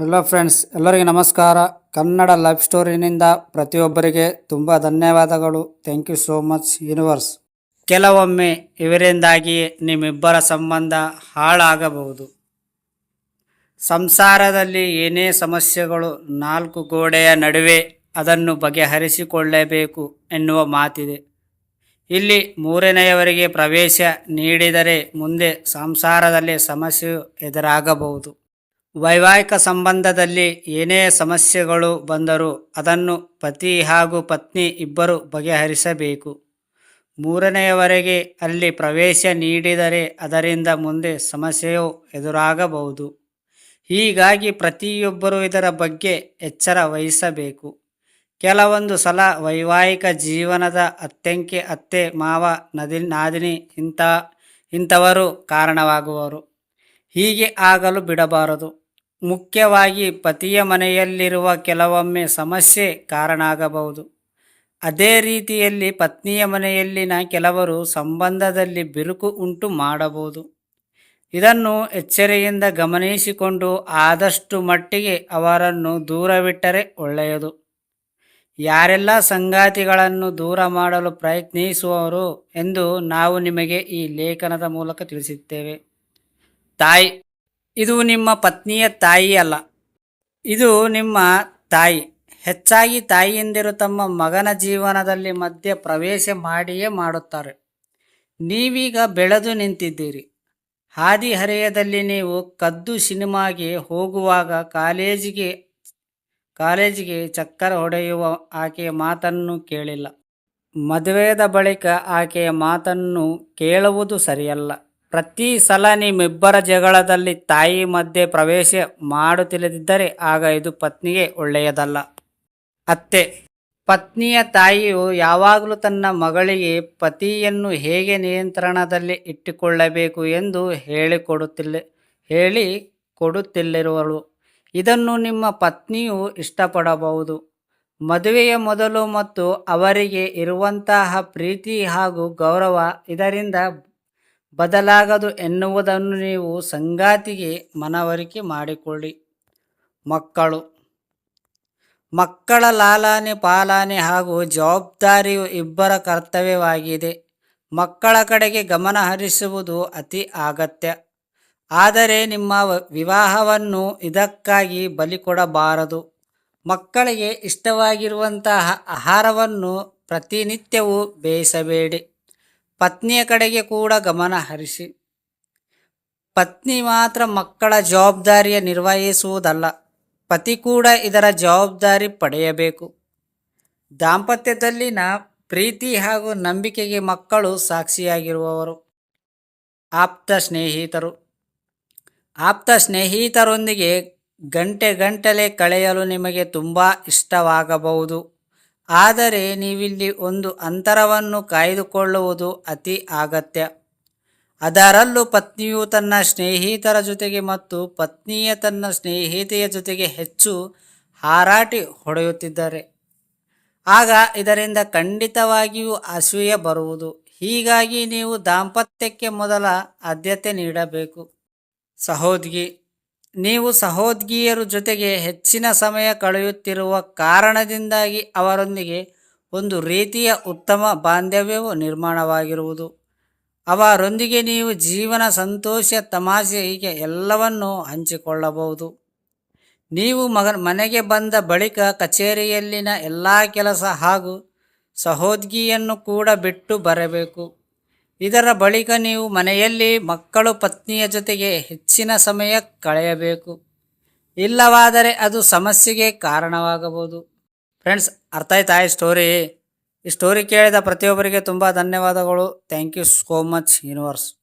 Hello friends ಎಲ್ಲರಿಗೆ ನಮಸ್ಕಾರ. Kannada life ಸ್ಟೋರಿನಿಂದ ಪ್ರತಿಯೊಬ್ಬರಿಗೆ ತುಂಬ ಧನ್ಯವಾದಗಳು. Thank you so much universe ಕೆಲವೊಮ್ಮೆ ಇವರಿಂದಾಗಿ ನಿಮ್ಮಿಬ್ಬರ ಸಂಬಂಧ ಹಾಳಾಗಬಹುದು. ಸಂಸಾರದಲ್ಲಿ ಏನೇ ಸಮಸ್ಯೆಗಳು ನಾಲ್ಕು ಗೋಡೆಯ ನಡುವೆ ಅದನ್ನು ಬಗೆಹರಿಸಿಕೊಳ್ಳಬೇಕು ಎನ್ನುವ ಮಾತಿದೆ. ಇಲ್ಲಿ ಮೂರನೆಯವರಿಗೆ ಪ್ರವೇಶ ನೀಡಿದರೆ ಮುಂದೆ ಸಂಸಾರದಲ್ಲಿ ಸಮಸ್ಯೆಯು ಎದುರಾಗಬಹುದು. ವೈವಾಹಿಕ ಸಂಬಂಧದಲ್ಲಿ ಏನೇ ಸಮಸ್ಯೆಗಳು ಬಂದರೂ ಅದನ್ನು ಪತಿ ಹಾಗೂ ಪತ್ನಿ ಇಬ್ಬರು ಬಗೆಹರಿಸಬೇಕು. ಮೂರನೆಯವರೆಗೆ ಅಲ್ಲಿ ಪ್ರವೇಶ ನೀಡಿದರೆ ಅದರಿಂದ ಮುಂದೆ ಸಮಸ್ಯೆಯು ಎದುರಾಗಬಹುದು. ಹೀಗಾಗಿ ಪ್ರತಿಯೊಬ್ಬರೂ ಇದರ ಬಗ್ಗೆ ಎಚ್ಚರ ವಹಿಸಬೇಕು. ಕೆಲವೊಂದು ಸಲ ವೈವಾಹಿಕ ಜೀವನದ ಅತ್ಯಂಕೆ ಅತ್ತೆ ಮಾವ ನದಿ ನಾದಿನಿ ಇಂಥ ಇಂಥವರು ಕಾರಣವಾಗುವರು. ಹೀಗೆ ಆಗಲು ಬಿಡಬಾರದು. ಮುಖ್ಯವಾಗಿ ಪತಿಯ ಮನೆಯಲ್ಲಿರುವ ಕೆಲವೊಮ್ಮೆ ಸಮಸ್ಯೆ ಕಾರಣ ಆಗಬಹುದು ಅದೇ ರೀತಿಯಲ್ಲಿ ಪತ್ನಿಯ ಮನೆಯಲ್ಲಿನ ಕೆಲವರು ಸಂಬಂಧದಲ್ಲಿ ಬಿರುಕು ಉಂಟು ಮಾಡಬಹುದು. ಇದನ್ನು ಎಚ್ಚರಿಯಿಂದ ಗಮನಿಸಿಕೊಂಡು ಆದಷ್ಟು ಮಟ್ಟಿಗೆ ಅವರನ್ನು ದೂರವಿಟ್ಟರೆ ಒಳ್ಳೆಯದು. ಯಾರೆಲ್ಲ ಸಂಗಾತಿಗಳನ್ನು ದೂರ ಮಾಡಲು ಪ್ರಯತ್ನಿಸುವವರು ಎಂದು ನಾವು ನಿಮಗೆ ಈ ಲೇಖನದ ಮೂಲಕ ತಿಳಿಸುತ್ತೇವೆ ತಾಯಿ. ಇದು ನಿಮ್ಮ ಪತ್ನಿಯ ತಾಯಿ ಅಲ್ಲ. ಇದು ನಿಮ್ಮ ತಾಯಿ. ಹೆಚ್ಚಾಗಿ ತಾಯಿಯಂದಿರು ತಮ್ಮ ಮಗನ ಜೀವನದಲ್ಲಿ ಮಧ್ಯೆ ಪ್ರವೇಶ ಮಾಡಿಯೇ ಮಾಡುತ್ತಾರೆ. ನೀವೀಗ ಬೆಳೆದು ನಿಂತಿದ್ದೀರಿ. ಹಾದಿ ಹರೆಯದಲ್ಲಿ ನೀವು ಕದ್ದು ಸಿನಿಮಾಗೆ ಹೋಗುವಾಗ ಕಾಲೇಜಿಗೆ ಕಾಲೇಜಿಗೆ ಚಕ್ಕರ ಹೊಡೆಯುವ ಆಕೆಯ ಮಾತನ್ನು ಕೇಳಿಲ್ಲ. ಮದುವೆಯದ ಬಳಿಕ ಆಕೆಯ ಮಾತನ್ನು ಕೇಳುವುದು ಸರಿಯಲ್ಲ. ಪ್ರತಿ ಸಲ ನಿಮ್ಮಿಬ್ಬರ ಜಗಳದಲ್ಲಿ ತಾಯಿ ಮಧ್ಯೆ ಪ್ರವೇಶ ಮಾಡುತ್ತಿಲ್ಲದಿದ್ದರೆ ಆಗ ಇದು ಪತ್ನಿಗೆ ಒಳ್ಳೆಯದಲ್ಲ. ಅತ್ತೆ, ಪತ್ನಿಯ ತಾಯಿಯು ಯಾವಾಗಲೂ ತನ್ನ ಮಗಳಿಗೆ ಪತಿಯನ್ನು ಹೇಗೆ ನಿಯಂತ್ರಣದಲ್ಲಿ ಇಟ್ಟುಕೊಳ್ಳಬೇಕು ಎಂದು ಹೇಳಿಕೊಡುತ್ತಿಲ್ಲ, ಹೇಳಿ ಕೊಡುತ್ತಿಲ್ಲಿರುವಳು ಇದನ್ನು ನಿಮ್ಮ ಪತ್ನಿಯು ಇಷ್ಟಪಡಬಹುದು. ಮದುವೆಯ ಮೊದಲು ಮತ್ತು ಅವರಿಗೆ ಇರುವಂತಹ ಪ್ರೀತಿ ಹಾಗೂ ಗೌರವ ಇದರಿಂದ ಬದಲಾಗದು ಎನ್ನುವುದನ್ನು ನೀವು ಸಂಗಾತಿಗೆ ಮನವರಿಕೆ ಮಾಡಿಕೊಳ್ಳಿ. ಮಕ್ಕಳು. ಮಕ್ಕಳ ಲಾಲಾನೆ, ಪಾಲನೆ ಹಾಗೂ ಜವಾಬ್ದಾರಿಯು ಇಬ್ಬರ ಕರ್ತವ್ಯವಾಗಿದೆ. ಮಕ್ಕಳ ಕಡೆಗೆ ಗಮನ ಹರಿಸುವುದು ಅತಿ ಅಗತ್ಯ. ಆದರೆ ನಿಮ್ಮ ವಿವಾಹವನ್ನು ಇದಕ್ಕಾಗಿ ಬಲಿ ಕೊಡಬಾರದು. ಮಕ್ಕಳಿಗೆ ಇಷ್ಟವಾಗಿರುವಂತಹ ಆಹಾರವನ್ನು ಪ್ರತಿನಿತ್ಯವೂ ಬೇಯಿಸಬೇಡಿ. ಪತ್ನಿಯ ಕಡೆಗೆ ಕೂಡ ಗಮನ ಹರಿಸಿ. ಪತ್ನಿ ಮಾತ್ರ ಮಕ್ಕಳ ಜವಾಬ್ದಾರಿಯ ನಿರ್ವಹಿಸುವುದಲ್ಲ, ಪತಿ ಕೂಡ ಇದರ ಜವಾಬ್ದಾರಿ ಪಡೆಯಬೇಕು. ದಾಂಪತ್ಯದಲ್ಲಿನ ಪ್ರೀತಿ ಹಾಗೂ ನಂಬಿಕೆಗೆ ಮಕ್ಕಳು ಸಾಕ್ಷಿಯಾಗಿರುವವರು. ಆಪ್ತ ಸ್ನೇಹಿತರು. ಆಪ್ತ ಸ್ನೇಹಿತರೊಂದಿಗೆ ಗಂಟೆ ಗಂಟಲೆ ಕಳೆಯಲು ನಿಮಗೆ ತುಂಬ ಇಷ್ಟವಾಗಬಹುದು. ಆದರೆ ನೀವಿಲ್ಲಿ ಒಂದು ಅಂತರವನ್ನು ಕಾಯ್ದುಕೊಳ್ಳುವುದು ಅತಿ ಅಗತ್ಯ. ಅದರಲ್ಲೂ ಪತ್ನಿಯು ತನ್ನ ಸ್ನೇಹಿತರ ಜೊತೆಗೆ ಮತ್ತು ಪತ್ನಿಯ ತನ್ನ ಸ್ನೇಹಿತೆಯ ಜೊತೆಗೆ ಹೆಚ್ಚು ಹಾರಾಟಿ ಹೊಡೆಯುತ್ತಿದ್ದಾರೆ. ಆಗ ಇದರಿಂದ ಖಂಡಿತವಾಗಿಯೂ ಅಸೂಯೆ ಬರುವುದು. ಹೀಗಾಗಿ ನೀವು ದಾಂಪತ್ಯಕ್ಕೆ ಮೊದಲ ಆದ್ಯತೆ ನೀಡಬೇಕು. ಸಹೋದ್ಗಿ ನೀವು ಸಹೋದ್ಗಿಯರ ಜೊತೆಗೆ ಹೆಚ್ಚಿನ ಸಮಯ ಕಳೆಯುತ್ತಿರುವ ಕಾರಣದಿಂದಾಗಿ ಅವರೊಂದಿಗೆ ಒಂದು ರೀತಿಯ ಉತ್ತಮ ಬಾಂಧವ್ಯವು ನಿರ್ಮಾಣವಾಗಿರುವುದು. ಅವರೊಂದಿಗೆ ನೀವು ಜೀವನ ಸಂತೋಷ ತಮಾಷೆ ಹೀಗೆ ಎಲ್ಲವನ್ನೂ ಹಂಚಿಕೊಳ್ಳಬಹುದು. ನೀವು ಮಗ, ಮನೆಗೆ ಬಂದ ಬಳಿಕ ಕಚೇರಿಯಲ್ಲಿನ ಎಲ್ಲ ಕೆಲಸ ಹಾಗೂ ಸಹೋದ್ಗಿಯನ್ನು ಕೂಡ ಬಿಟ್ಟು ಬರಬೇಕು. ಇದರ ಬಳಿಕ ನೀವು ಮನೆಯಲ್ಲಿ ಮಕ್ಕಳು ಪತ್ನಿಯ ಜೊತೆಗೆ ಹೆಚ್ಚಿನ ಸಮಯ ಕಳೆಯಬೇಕು. ಇಲ್ಲವಾದರೆ ಅದು ಸಮಸ್ಯೆಗೆ ಕಾರಣವಾಗಬಹುದು. ಫ್ರೆಂಡ್ಸ್ ಅರ್ಥ ಆಯ್ತಾ ಈ ಸ್ಟೋರಿ ಈ ಸ್ಟೋರಿ ಕೇಳಿದ ಪ್ರತಿಯೊಬ್ಬರಿಗೆ ತುಂಬ ಧನ್ಯವಾದಗಳು. Thank you so much universe